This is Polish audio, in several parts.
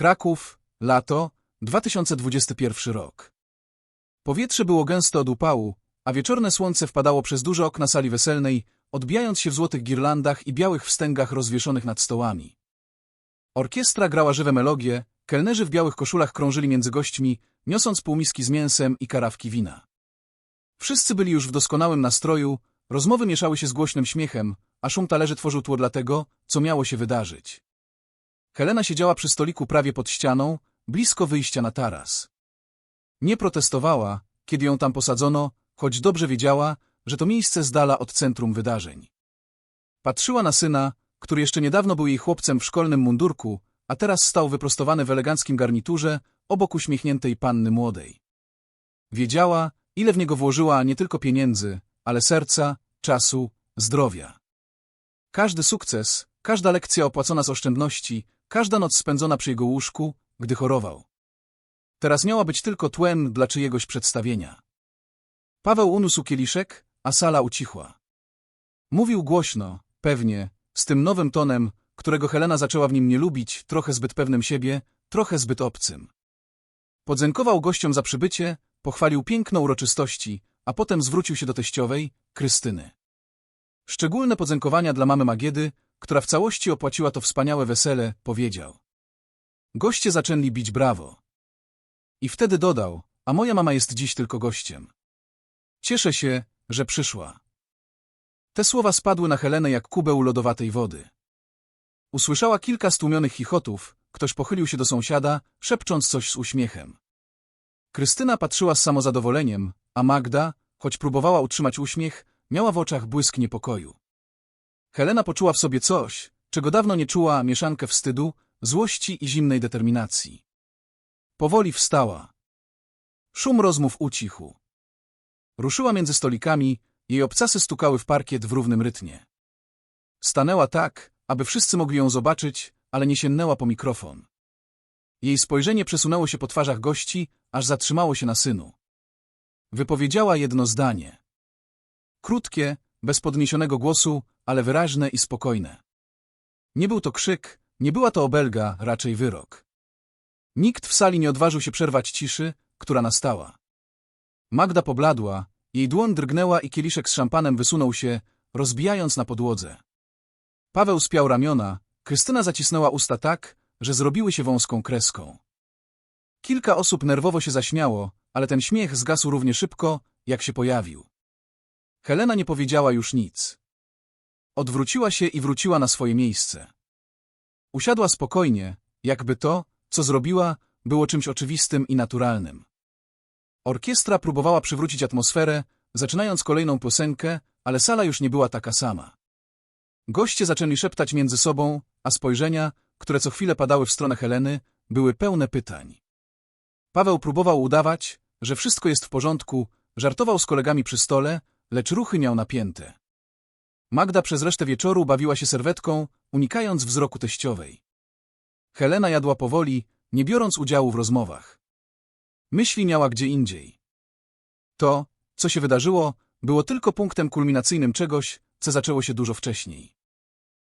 Kraków, lato, 2021 rok. Powietrze było gęste od upału, a wieczorne słońce wpadało przez duże okna sali weselnej, odbijając się w złotych girlandach i białych wstęgach rozwieszonych nad stołami. Orkiestra grała żywe melodie, kelnerzy w białych koszulach krążyli między gośćmi, niosąc półmiski z mięsem i karawki wina. Wszyscy byli już w doskonałym nastroju, rozmowy mieszały się z głośnym śmiechem, a szum talerzy tworzył tło dla tego, co miało się wydarzyć. Helena siedziała przy stoliku prawie pod ścianą, blisko wyjścia na taras. Nie protestowała, kiedy ją tam posadzono, choć dobrze wiedziała, że to miejsce z dala od centrum wydarzeń. Patrzyła na syna, który jeszcze niedawno był jej chłopcem w szkolnym mundurku, a teraz stał wyprostowany w eleganckim garniturze obok uśmiechniętej panny młodej. Wiedziała, ile w niego włożyła nie tylko pieniędzy, ale serca, czasu, zdrowia. Każdy sukces, każda lekcja opłacona z oszczędności, każda noc spędzona przy jego łóżku, gdy chorował. Teraz miała być tylko tłem dla czyjegoś przedstawienia. Paweł uniósł kieliszek, a sala ucichła. Mówił głośno, pewnie, z tym nowym tonem, którego Helena zaczęła w nim nie lubić, trochę zbyt pewnym siebie, trochę zbyt obcym. Podziękował gościom za przybycie, pochwalił piękno uroczystości, a potem zwrócił się do teściowej, Krystyny. Szczególne podziękowania dla mamy Magiedy, która w całości opłaciła to wspaniałe wesele, powiedział. Goście zaczęli bić brawo. I wtedy dodał, a moja mama jest dziś tylko gościem. Cieszę się, że przyszła. Te słowa spadły na Helenę jak kubeł lodowatej wody. Usłyszała kilka stłumionych chichotów, ktoś pochylił się do sąsiada, szepcząc coś z uśmiechem. Krystyna patrzyła z samozadowoleniem, a Magda, choć próbowała utrzymać uśmiech, miała w oczach błysk niepokoju. Helena poczuła w sobie coś, czego dawno nie czuła, mieszankę wstydu, złości i zimnej determinacji. Powoli wstała. Szum rozmów ucichł. Ruszyła między stolikami, jej obcasy stukały w parkiet w równym rytmie. Stanęła tak, aby wszyscy mogli ją zobaczyć, ale nie sięgnęła po mikrofon. Jej spojrzenie przesunęło się po twarzach gości, aż zatrzymało się na synu. Wypowiedziała jedno zdanie. Krótkie, bez podniesionego głosu, ale wyraźne i spokojne. Nie był to krzyk, nie była to obelga, raczej wyrok. Nikt w sali nie odważył się przerwać ciszy, która nastała. Magda pobladła, jej dłoń drgnęła i kieliszek z szampanem wysunął się, rozbijając na podłodze. Paweł spiał ramiona, Krystyna zacisnęła usta tak, że zrobiły się wąską kreską. Kilka osób nerwowo się zaśmiało, ale ten śmiech zgasł równie szybko, jak się pojawił. Helena nie powiedziała już nic. Odwróciła się i wróciła na swoje miejsce. Usiadła spokojnie, jakby to, co zrobiła, było czymś oczywistym i naturalnym. Orkiestra próbowała przywrócić atmosferę, zaczynając kolejną piosenkę, ale sala już nie była taka sama. Goście zaczęli szeptać między sobą, a spojrzenia, które co chwilę padały w stronę Heleny, były pełne pytań. Paweł próbował udawać, że wszystko jest w porządku, żartował z kolegami przy stole, lecz ruchy miał napięte. Magda przez resztę wieczoru bawiła się serwetką, unikając wzroku teściowej. Helena jadła powoli, nie biorąc udziału w rozmowach. Myśli miała gdzie indziej. To, co się wydarzyło, było tylko punktem kulminacyjnym czegoś, co zaczęło się dużo wcześniej.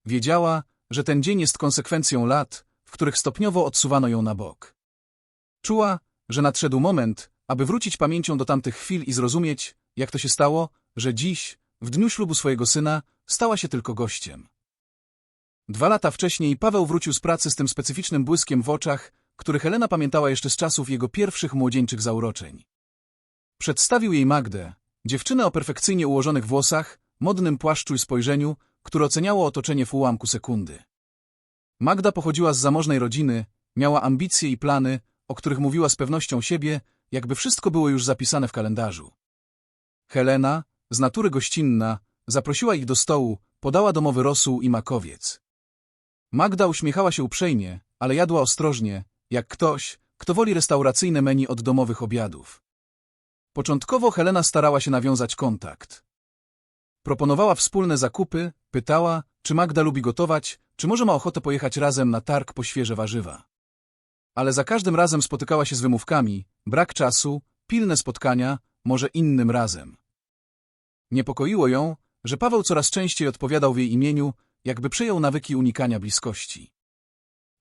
Wiedziała, że ten dzień jest konsekwencją lat, w których stopniowo odsuwano ją na bok. Czuła, że nadszedł moment, aby wrócić pamięcią do tamtych chwil i zrozumieć, jak to się stało, że dziś, w dniu ślubu swojego syna, stała się tylko gościem. Dwa lata wcześniej Paweł wrócił z pracy z tym specyficznym błyskiem w oczach, który Helena pamiętała jeszcze z czasów jego pierwszych młodzieńczych zauroczeń. Przedstawił jej Magdę, dziewczynę o perfekcyjnie ułożonych włosach, modnym płaszczu i spojrzeniu, które oceniało otoczenie w ułamku sekundy. Magda pochodziła z zamożnej rodziny, miała ambicje i plany, o których mówiła z pewnością siebie, jakby wszystko było już zapisane w kalendarzu. Helena, z natury gościnna, zaprosiła ich do stołu, podała domowy rosół i makowiec. Magda uśmiechała się uprzejmie, ale jadła ostrożnie, jak ktoś, kto woli restauracyjne menu od domowych obiadów. Początkowo Helena starała się nawiązać kontakt. Proponowała wspólne zakupy, pytała, czy Magda lubi gotować, czy może ma ochotę pojechać razem na targ po świeże warzywa. Ale za każdym razem spotykała się z wymówkami, brak czasu, pilne spotkania, może innym razem. Niepokoiło ją, że Paweł coraz częściej odpowiadał w jej imieniu, jakby przejął nawyki unikania bliskości.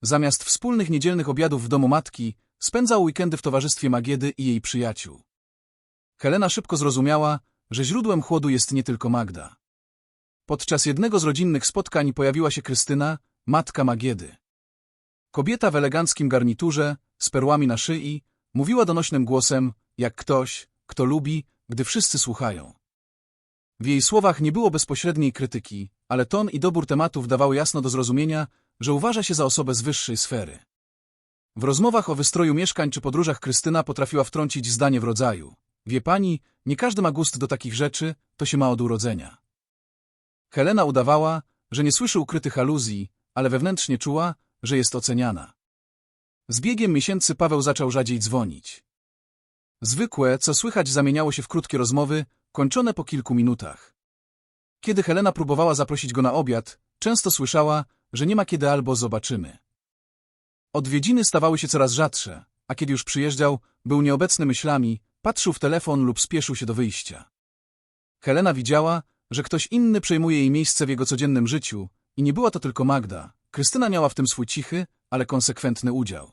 Zamiast wspólnych niedzielnych obiadów w domu matki, spędzał weekendy w towarzystwie Magiedy i jej przyjaciół. Helena szybko zrozumiała, że źródłem chłodu jest nie tylko Magda. Podczas jednego z rodzinnych spotkań pojawiła się Krystyna, matka Magiedy. Kobieta w eleganckim garniturze, z perłami na szyi, mówiła donośnym głosem, jak ktoś, kto lubi, gdy wszyscy słuchają. W jej słowach nie było bezpośredniej krytyki, ale ton i dobór tematów dawały jasno do zrozumienia, że uważa się za osobę z wyższej sfery. W rozmowach o wystroju mieszkań czy podróżach Krystyna potrafiła wtrącić zdanie w rodzaju Wie pani, nie każdy ma gust do takich rzeczy, to się ma od urodzenia. Helena udawała, że nie słyszy ukrytych aluzji, ale wewnętrznie czuła, że jest oceniana. Z biegiem miesięcy Paweł zaczął rzadziej dzwonić. Zwykłe, co słychać, zamieniało się w krótkie rozmowy, kończone po kilku minutach. Kiedy Helena próbowała zaprosić go na obiad, często słyszała, że nie ma kiedy albo zobaczymy. Odwiedziny stawały się coraz rzadsze, a kiedy już przyjeżdżał, był nieobecny myślami, patrzył w telefon lub spieszył się do wyjścia. Helena widziała, że ktoś inny przejmuje jej miejsce w jego codziennym życiu i nie była to tylko Magda. Krystyna miała w tym swój cichy, ale konsekwentny udział.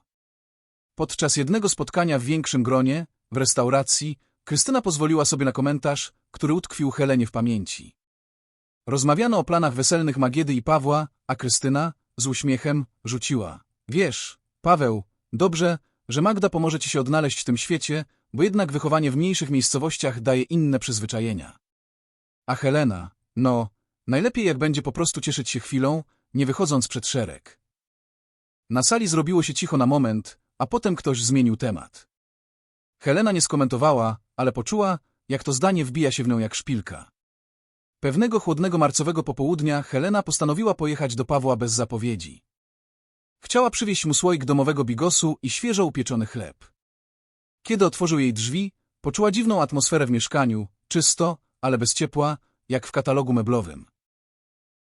Podczas jednego spotkania w większym gronie, w restauracji, Krystyna pozwoliła sobie na komentarz, który utkwił Helenie w pamięci. Rozmawiano o planach weselnych Magiedy i Pawła, a Krystyna, z uśmiechem, rzuciła. Wiesz, Paweł, dobrze, że Magda pomoże ci się odnaleźć w tym świecie, bo jednak wychowanie w mniejszych miejscowościach daje inne przyzwyczajenia. A Helena, no, najlepiej jak będzie po prostu cieszyć się chwilą, nie wychodząc przed szereg. Na sali zrobiło się cicho na moment, a potem ktoś zmienił temat. Helena nie skomentowała, ale poczuła, jak to zdanie wbija się w nią jak szpilka. Pewnego chłodnego marcowego popołudnia Helena postanowiła pojechać do Pawła bez zapowiedzi. Chciała przywieźć mu słoik domowego bigosu i świeżo upieczony chleb. Kiedy otworzył jej drzwi, poczuła dziwną atmosferę w mieszkaniu, czysto, ale bez ciepła, jak w katalogu meblowym.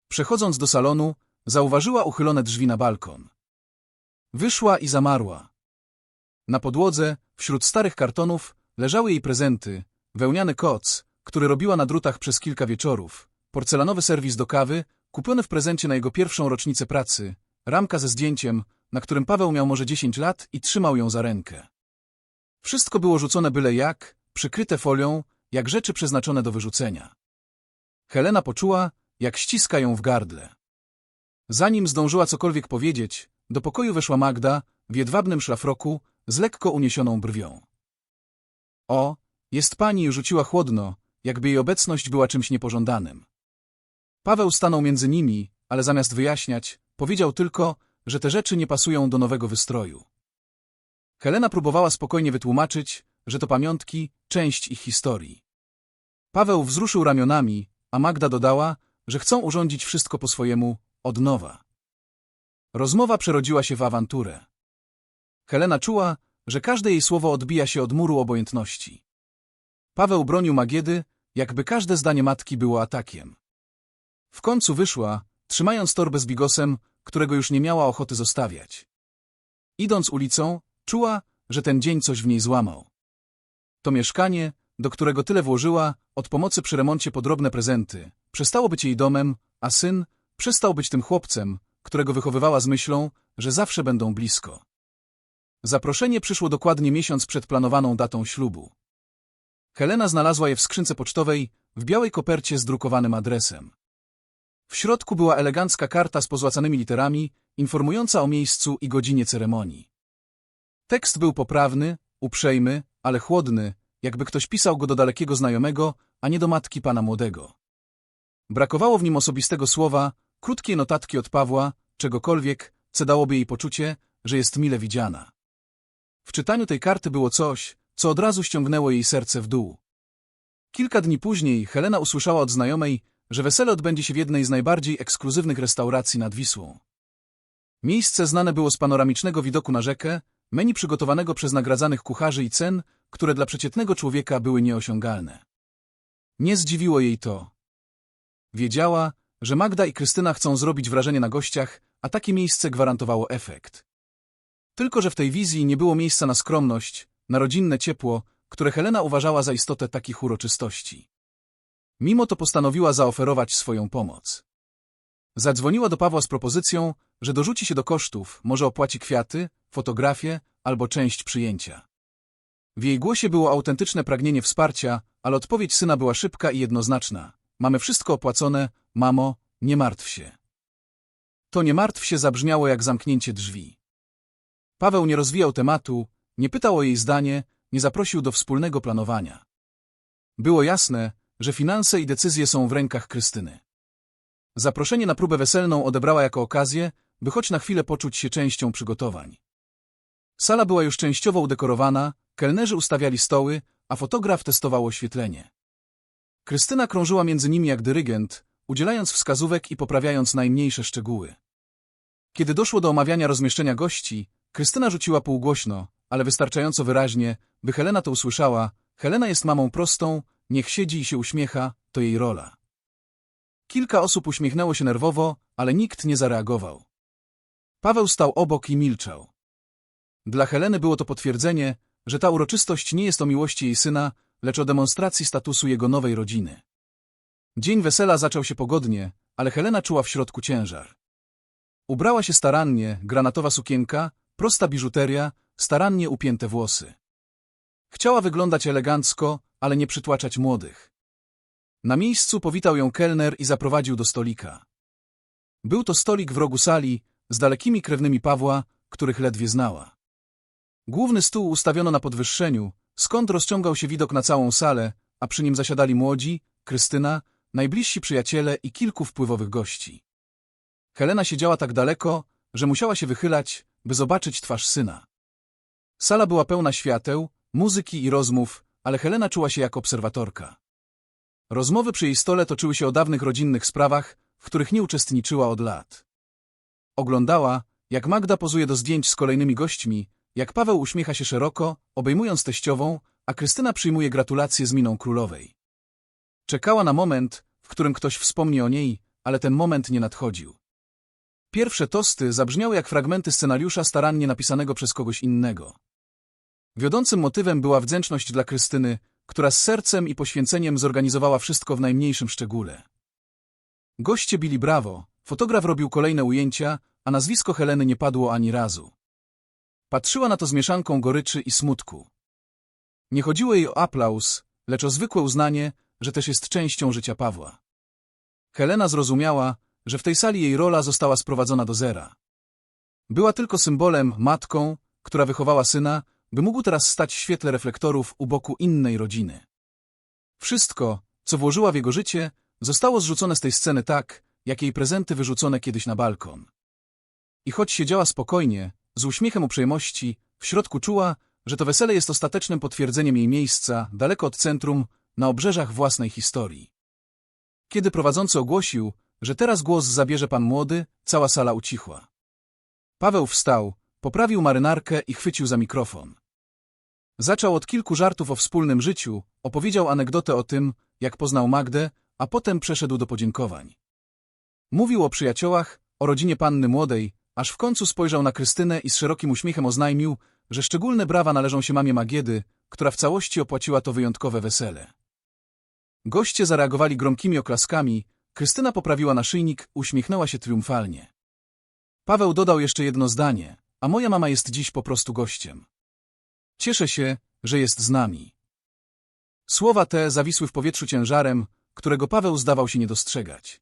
Przechodząc do salonu, zauważyła uchylone drzwi na balkon. Wyszła i zamarła. Na podłodze, wśród starych kartonów, leżały jej prezenty, wełniany koc, który robiła na drutach przez kilka wieczorów, porcelanowy serwis do kawy, kupiony w prezencie na jego pierwszą rocznicę pracy, ramka ze zdjęciem, na którym Paweł miał może 10 lat i trzymał ją za rękę. Wszystko było rzucone byle jak, przykryte folią, jak rzeczy przeznaczone do wyrzucenia. Helena poczuła, jak ściska ją w gardle. Zanim zdążyła cokolwiek powiedzieć, do pokoju weszła Magda w jedwabnym szlafroku z lekko uniesioną brwią. O, jest pani, rzuciła chłodno, jakby jej obecność była czymś niepożądanym. Paweł stanął między nimi, ale zamiast wyjaśniać, powiedział tylko, że te rzeczy nie pasują do nowego wystroju. Helena próbowała spokojnie wytłumaczyć, że to pamiątki, część ich historii. Paweł wzruszył ramionami, a Magda dodała, że chcą urządzić wszystko po swojemu, od nowa. Rozmowa przerodziła się w awanturę. Helena czuła, że każde jej słowo odbija się od muru obojętności. Paweł bronił Magiedy, jakby każde zdanie matki było atakiem. W końcu wyszła, trzymając torbę z bigosem, którego już nie miała ochoty zostawiać. Idąc ulicą, czuła, że ten dzień coś w niej złamał. To mieszkanie, do którego tyle włożyła, od pomocy przy remoncie po drobne prezenty, przestało być jej domem, a syn przestał być tym chłopcem, którego wychowywała z myślą, że zawsze będą blisko. Zaproszenie przyszło dokładnie miesiąc przed planowaną datą ślubu. Helena znalazła je w skrzynce pocztowej w białej kopercie z drukowanym adresem. W środku była elegancka karta z pozłacanymi literami, informująca o miejscu i godzinie ceremonii. Tekst był poprawny, uprzejmy, ale chłodny, jakby ktoś pisał go do dalekiego znajomego, a nie do matki pana młodego. Brakowało w nim osobistego słowa, krótkiej notatki od Pawła, czegokolwiek, co dałoby jej poczucie, że jest mile widziana. W czytaniu tej karty było coś, co od razu ściągnęło jej serce w dół. Kilka dni później Helena usłyszała od znajomej, że wesele odbędzie się w jednej z najbardziej ekskluzywnych restauracji nad Wisłą. Miejsce znane było z panoramicznego widoku na rzekę, menu przygotowanego przez nagradzanych kucharzy i cen, które dla przeciętnego człowieka były nieosiągalne. Nie zdziwiło jej to. Wiedziała, że Magda i Krystyna chcą zrobić wrażenie na gościach, a takie miejsce gwarantowało efekt. Tylko, że w tej wizji nie było miejsca na skromność, na rodzinne ciepło, które Helena uważała za istotę takich uroczystości. Mimo to postanowiła zaoferować swoją pomoc. Zadzwoniła do Pawła z propozycją, że dorzuci się do kosztów, może opłaci kwiaty, fotografię albo część przyjęcia. W jej głosie było autentyczne pragnienie wsparcia, ale odpowiedź syna była szybka i jednoznaczna. Mamy wszystko opłacone, mamo, nie martw się. To nie martw się zabrzmiało jak zamknięcie drzwi. Paweł nie rozwijał tematu, nie pytał o jej zdanie, nie zaprosił do wspólnego planowania. Było jasne, że finanse i decyzje są w rękach Krystyny. Zaproszenie na próbę weselną odebrała jako okazję, by choć na chwilę poczuć się częścią przygotowań. Sala była już częściowo udekorowana, kelnerzy ustawiali stoły, a fotograf testował oświetlenie. Krystyna krążyła między nimi jak dyrygent, udzielając wskazówek i poprawiając najmniejsze szczegóły. Kiedy doszło do omawiania rozmieszczenia gości, Krystyna rzuciła półgłośno, ale wystarczająco wyraźnie, by Helena to usłyszała. Helena jest mamą prostą, niech siedzi i się uśmiecha, to jej rola. Kilka osób uśmiechnęło się nerwowo, ale nikt nie zareagował. Paweł stał obok i milczał. Dla Heleny było to potwierdzenie, że ta uroczystość nie jest o miłości jej syna, lecz o demonstracji statusu jego nowej rodziny. Dzień wesela zaczął się pogodnie, ale Helena czuła w środku ciężar. Ubrała się starannie, granatowa sukienka, prosta biżuteria, starannie upięte włosy. Chciała wyglądać elegancko, ale nie przytłaczać młodych. Na miejscu powitał ją kelner i zaprowadził do stolika. Był to stolik w rogu sali, z dalekimi krewnymi Pawła, których ledwie znała. Główny stół ustawiono na podwyższeniu, skąd rozciągał się widok na całą salę, a przy nim zasiadali młodzi, Krystyna, najbliżsi przyjaciele i kilku wpływowych gości. Helena siedziała tak daleko, że musiała się wychylać, by zobaczyć twarz syna. Sala była pełna świateł, muzyki i rozmów, ale Helena czuła się jak obserwatorka. Rozmowy przy jej stole toczyły się o dawnych rodzinnych sprawach, w których nie uczestniczyła od lat. Oglądała, jak Magda pozuje do zdjęć z kolejnymi gośćmi, jak Paweł uśmiecha się szeroko, obejmując teściową, a Krystyna przyjmuje gratulacje z miną królowej. Czekała na moment, w którym ktoś wspomni o niej, ale ten moment nie nadchodził. Pierwsze tosty zabrzmiały jak fragmenty scenariusza starannie napisanego przez kogoś innego. Wiodącym motywem była wdzięczność dla Krystyny, która z sercem i poświęceniem zorganizowała wszystko w najmniejszym szczególe. Goście bili brawo, fotograf robił kolejne ujęcia, a nazwisko Heleny nie padło ani razu. Patrzyła na to z mieszanką goryczy i smutku. Nie chodziło jej o aplauz, lecz o zwykłe uznanie, że też jest częścią życia Pawła. Helena zrozumiała, że w tej sali jej rola została sprowadzona do zera. Była tylko symbolem, matką, która wychowała syna, by mógł teraz stać w świetle reflektorów u boku innej rodziny. Wszystko, co włożyła w jego życie, zostało zrzucone z tej sceny tak, jak jej prezenty wyrzucone kiedyś na balkon. I choć siedziała spokojnie, z uśmiechem uprzejmości, w środku czuła, że to wesele jest ostatecznym potwierdzeniem jej miejsca, daleko od centrum, na obrzeżach własnej historii. Kiedy prowadzący ogłosił, że teraz głos zabierze pan młody, cała sala ucichła. Paweł wstał, poprawił marynarkę i chwycił za mikrofon. Zaczął od kilku żartów o wspólnym życiu, opowiedział anegdotę o tym, jak poznał Magdę, a potem przeszedł do podziękowań. Mówił o przyjaciołach, o rodzinie panny młodej, aż w końcu spojrzał na Krystynę i z szerokim uśmiechem oznajmił, że szczególne brawa należą się mamie Magiedy, która w całości opłaciła to wyjątkowe wesele. Goście zareagowali gromkimi oklaskami, Krystyna poprawiła naszyjnik, uśmiechnęła się triumfalnie. Paweł dodał jeszcze jedno zdanie, a moja mama jest dziś po prostu gościem. Cieszę się, że jest z nami. Słowa te zawisły w powietrzu ciężarem, którego Paweł zdawał się nie dostrzegać.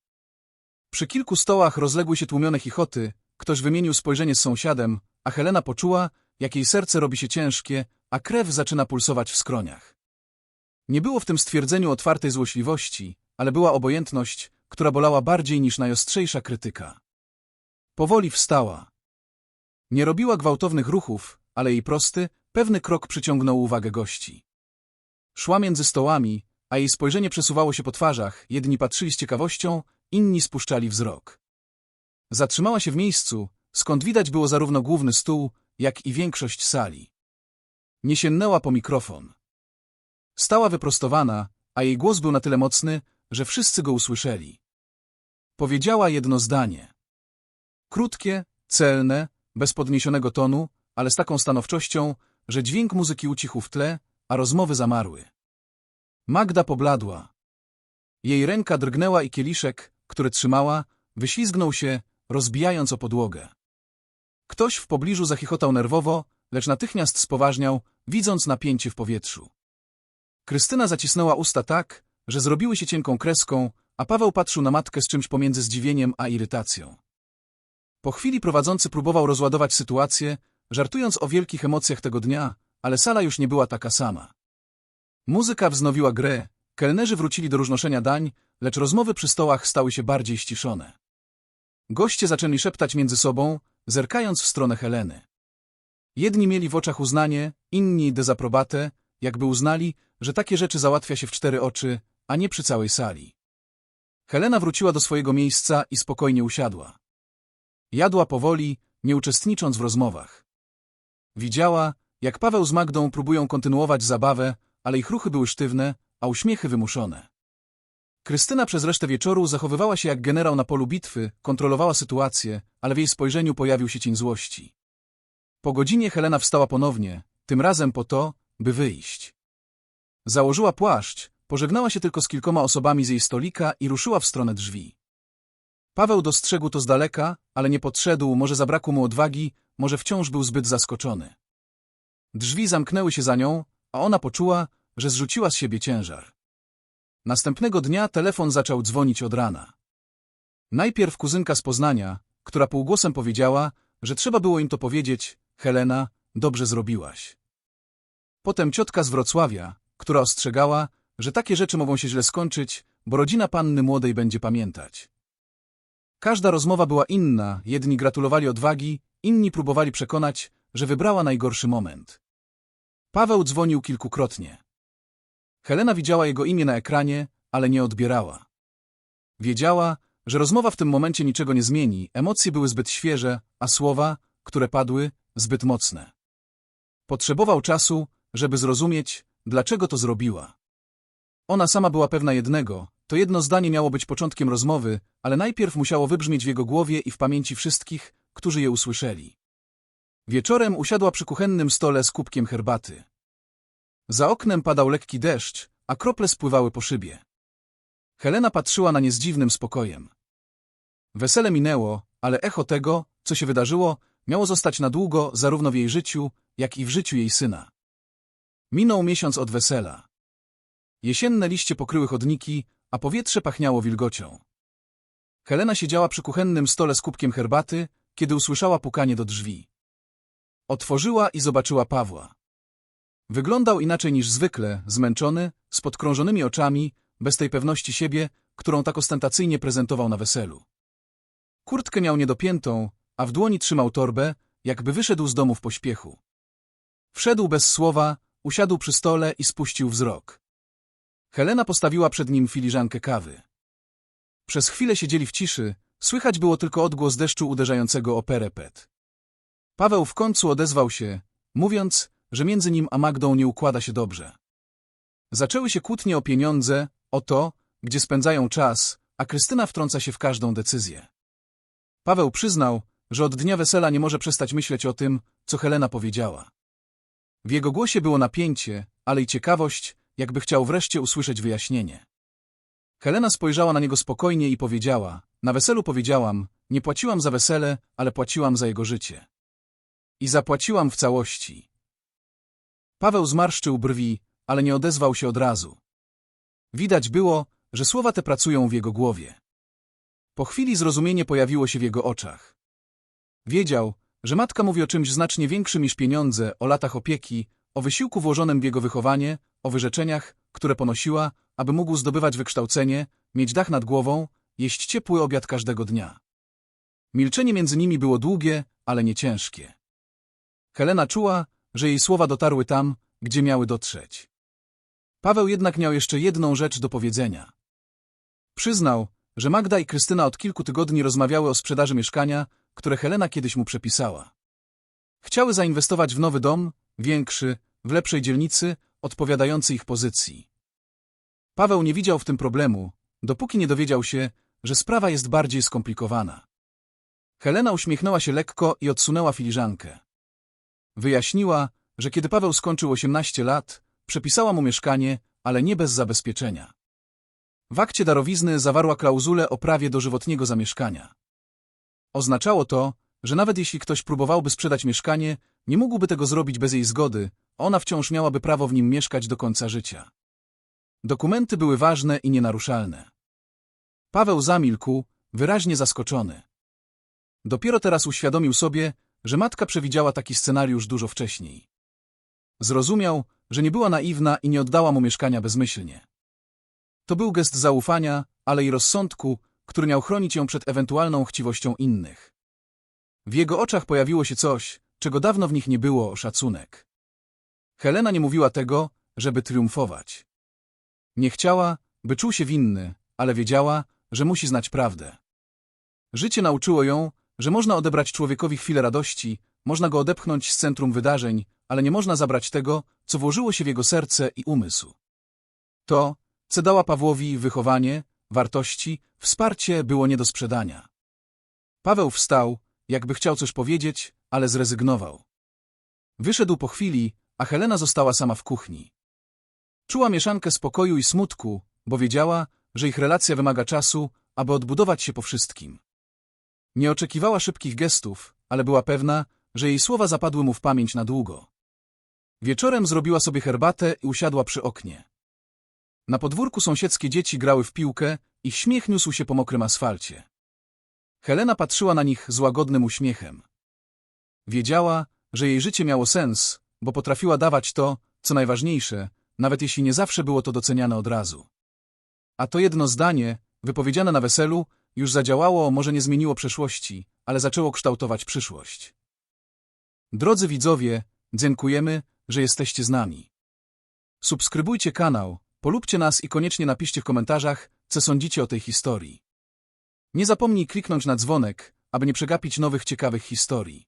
Przy kilku stołach rozległy się tłumione chichoty, ktoś wymienił spojrzenie z sąsiadem, a Helena poczuła, jak jej serce robi się ciężkie, a krew zaczyna pulsować w skroniach. Nie było w tym stwierdzeniu otwartej złośliwości, ale była obojętność, która bolała bardziej niż najostrzejsza krytyka. Powoli wstała. Nie robiła gwałtownych ruchów, ale jej prosty, pewny krok przyciągnął uwagę gości. Szła między stołami, a jej spojrzenie przesuwało się po twarzach, jedni patrzyli z ciekawością, inni spuszczali wzrok. Zatrzymała się w miejscu, skąd widać było zarówno główny stół, jak i większość sali. Nie sięgnęła po mikrofon. Stała wyprostowana, a jej głos był na tyle mocny, że wszyscy go usłyszeli. Powiedziała jedno zdanie. Krótkie, celne, bez podniesionego tonu, ale z taką stanowczością, że dźwięk muzyki ucichł w tle, a rozmowy zamarły. Magda pobladła. Jej ręka drgnęła i kieliszek, który trzymała, wyślizgnął się, rozbijając o podłogę. Ktoś w pobliżu zachichotał nerwowo, lecz natychmiast spoważniał, widząc napięcie w powietrzu. Krystyna zacisnęła usta tak, że zrobiły się cienką kreską, a Paweł patrzył na matkę z czymś pomiędzy zdziwieniem a irytacją. Po chwili prowadzący próbował rozładować sytuację, żartując o wielkich emocjach tego dnia, ale sala już nie była taka sama. Muzyka wznowiła grę, kelnerzy wrócili do różnoszenia dań, lecz rozmowy przy stołach stały się bardziej ściszone. Goście zaczęli szeptać między sobą, zerkając w stronę Heleny. Jedni mieli w oczach uznanie, inni dezaprobatę, jakby uznali, że takie rzeczy załatwia się w cztery oczy, a nie przy całej sali. Helena wróciła do swojego miejsca i spokojnie usiadła. Jadła powoli, nie uczestnicząc w rozmowach. Widziała, jak Paweł z Magdą próbują kontynuować zabawę, ale ich ruchy były sztywne, a uśmiechy wymuszone. Krystyna przez resztę wieczoru zachowywała się jak generał na polu bitwy, kontrolowała sytuację, ale w jej spojrzeniu pojawił się cień złości. Po godzinie Helena wstała ponownie, tym razem po to, by wyjść. Założyła płaszcz, pożegnała się tylko z kilkoma osobami z jej stolika i ruszyła w stronę drzwi. Paweł dostrzegł to z daleka, ale nie podszedł, może zabrakło mu odwagi, może wciąż był zbyt zaskoczony. Drzwi zamknęły się za nią, a ona poczuła, że zrzuciła z siebie ciężar. Następnego dnia telefon zaczął dzwonić od rana. Najpierw kuzynka z Poznania, która półgłosem powiedziała, że trzeba było im to powiedzieć, Helena, dobrze zrobiłaś. Potem ciotka z Wrocławia, która ostrzegała, że takie rzeczy mogą się źle skończyć, bo rodzina panny młodej będzie pamiętać. Każda rozmowa była inna, jedni gratulowali odwagi, inni próbowali przekonać, że wybrała najgorszy moment. Paweł dzwonił kilkukrotnie. Helena widziała jego imię na ekranie, ale nie odbierała. Wiedziała, że rozmowa w tym momencie niczego nie zmieni, emocje były zbyt świeże, a słowa, które padły, zbyt mocne. Potrzebował czasu, żeby zrozumieć, dlaczego to zrobiła. Ona sama była pewna jednego, to jedno zdanie miało być początkiem rozmowy, ale najpierw musiało wybrzmieć w jego głowie i w pamięci wszystkich, którzy je usłyszeli. Wieczorem usiadła przy kuchennym stole z kubkiem herbaty. Za oknem padał lekki deszcz, a krople spływały po szybie. Helena patrzyła na nie z dziwnym spokojem. Wesele minęło, ale echo tego, co się wydarzyło, miało zostać na długo zarówno w jej życiu, jak i w życiu jej syna. Minął miesiąc od wesela. Jesienne liście pokryły chodniki, a powietrze pachniało wilgocią. Helena siedziała przy kuchennym stole z kubkiem herbaty, kiedy usłyszała pukanie do drzwi. Otworzyła i zobaczyła Pawła. Wyglądał inaczej niż zwykle, zmęczony, z podkrążonymi oczami, bez tej pewności siebie, którą tak ostentacyjnie prezentował na weselu. Kurtkę miał niedopiętą, a w dłoni trzymał torbę, jakby wyszedł z domu w pośpiechu. Wszedł bez słowa, usiadł przy stole i spuścił wzrok. Helena postawiła przed nim filiżankę kawy. Przez chwilę siedzieli w ciszy, słychać było tylko odgłos deszczu uderzającego o perepet. Paweł w końcu odezwał się, mówiąc, że między nim a Magdą nie układa się dobrze. Zaczęły się kłótnie o pieniądze, o to, gdzie spędzają czas, a Krystyna wtrąca się w każdą decyzję. Paweł przyznał, że od dnia wesela nie może przestać myśleć o tym, co Helena powiedziała. W jego głosie było napięcie, ale i ciekawość, jakby chciał wreszcie usłyszeć wyjaśnienie. Helena spojrzała na niego spokojnie i powiedziała, na weselu powiedziałam, nie płaciłam za wesele, ale płaciłam za jego życie. I zapłaciłam w całości. Paweł zmarszczył brwi, ale nie odezwał się od razu. Widać było, że słowa te pracują w jego głowie. Po chwili zrozumienie pojawiło się w jego oczach. Wiedział, że matka mówi o czymś znacznie większym niż pieniądze, o latach opieki, o wysiłku włożonym w jego wychowanie, o wyrzeczeniach, które ponosiła, aby mógł zdobywać wykształcenie, mieć dach nad głową, jeść ciepły obiad każdego dnia. Milczenie między nimi było długie, ale nie ciężkie. Helena czuła, że jej słowa dotarły tam, gdzie miały dotrzeć. Paweł jednak miał jeszcze jedną rzecz do powiedzenia. Przyznał, że Magda i Krystyna od kilku tygodni rozmawiały o sprzedaży mieszkania, które Helena kiedyś mu przepisała. Chciały zainwestować w nowy dom, większy, w lepszej dzielnicy, odpowiadający ich pozycji. Paweł nie widział w tym problemu, dopóki nie dowiedział się, że sprawa jest bardziej skomplikowana. Helena uśmiechnęła się lekko i odsunęła filiżankę. Wyjaśniła, że kiedy Paweł skończył 18 lat, przepisała mu mieszkanie, ale nie bez zabezpieczenia. W akcie darowizny zawarła klauzulę o prawie dożywotniego zamieszkania. Oznaczało to, że nawet jeśli ktoś próbowałby sprzedać mieszkanie, nie mógłby tego zrobić bez jej zgody, ona wciąż miałaby prawo w nim mieszkać do końca życia. Dokumenty były ważne i nienaruszalne. Paweł zamilkł, wyraźnie zaskoczony. Dopiero teraz uświadomił sobie, że matka przewidziała taki scenariusz dużo wcześniej. Zrozumiał, że nie była naiwna i nie oddała mu mieszkania bezmyślnie. To był gest zaufania, ale i rozsądku, który miał chronić ją przed ewentualną chciwością innych. W jego oczach pojawiło się coś, czego dawno w nich nie było, szacunek. Helena nie mówiła tego, żeby triumfować. Nie chciała, by czuł się winny, ale wiedziała, że musi znać prawdę. Życie nauczyło ją, że można odebrać człowiekowi chwilę radości, można go odepchnąć z centrum wydarzeń, ale nie można zabrać tego, co włożyło się w jego serce i umysł. To, co dała Pawłowi wychowanie, wartości, wsparcie było nie do sprzedania. Paweł wstał, jakby chciał coś powiedzieć, ale zrezygnował. Wyszedł po chwili, a Helena została sama w kuchni. Czuła mieszankę spokoju i smutku, bo wiedziała, że ich relacja wymaga czasu, aby odbudować się po wszystkim. Nie oczekiwała szybkich gestów, ale była pewna, że jej słowa zapadły mu w pamięć na długo. Wieczorem zrobiła sobie herbatę i usiadła przy oknie. Na podwórku sąsiedzkie dzieci grały w piłkę, ich śmiech niósł się po mokrym asfalcie. Helena patrzyła na nich z łagodnym uśmiechem. Wiedziała, że jej życie miało sens, bo potrafiła dawać to, co najważniejsze, nawet jeśli nie zawsze było to doceniane od razu. A to jedno zdanie, wypowiedziane na weselu, już zadziałało, może nie zmieniło przeszłości, ale zaczęło kształtować przyszłość. Drodzy widzowie, dziękujemy, że jesteście z nami. Subskrybujcie kanał, polubcie nas i koniecznie napiszcie w komentarzach, co sądzicie o tej historii. Nie zapomnij kliknąć na dzwonek, aby nie przegapić nowych ciekawych historii.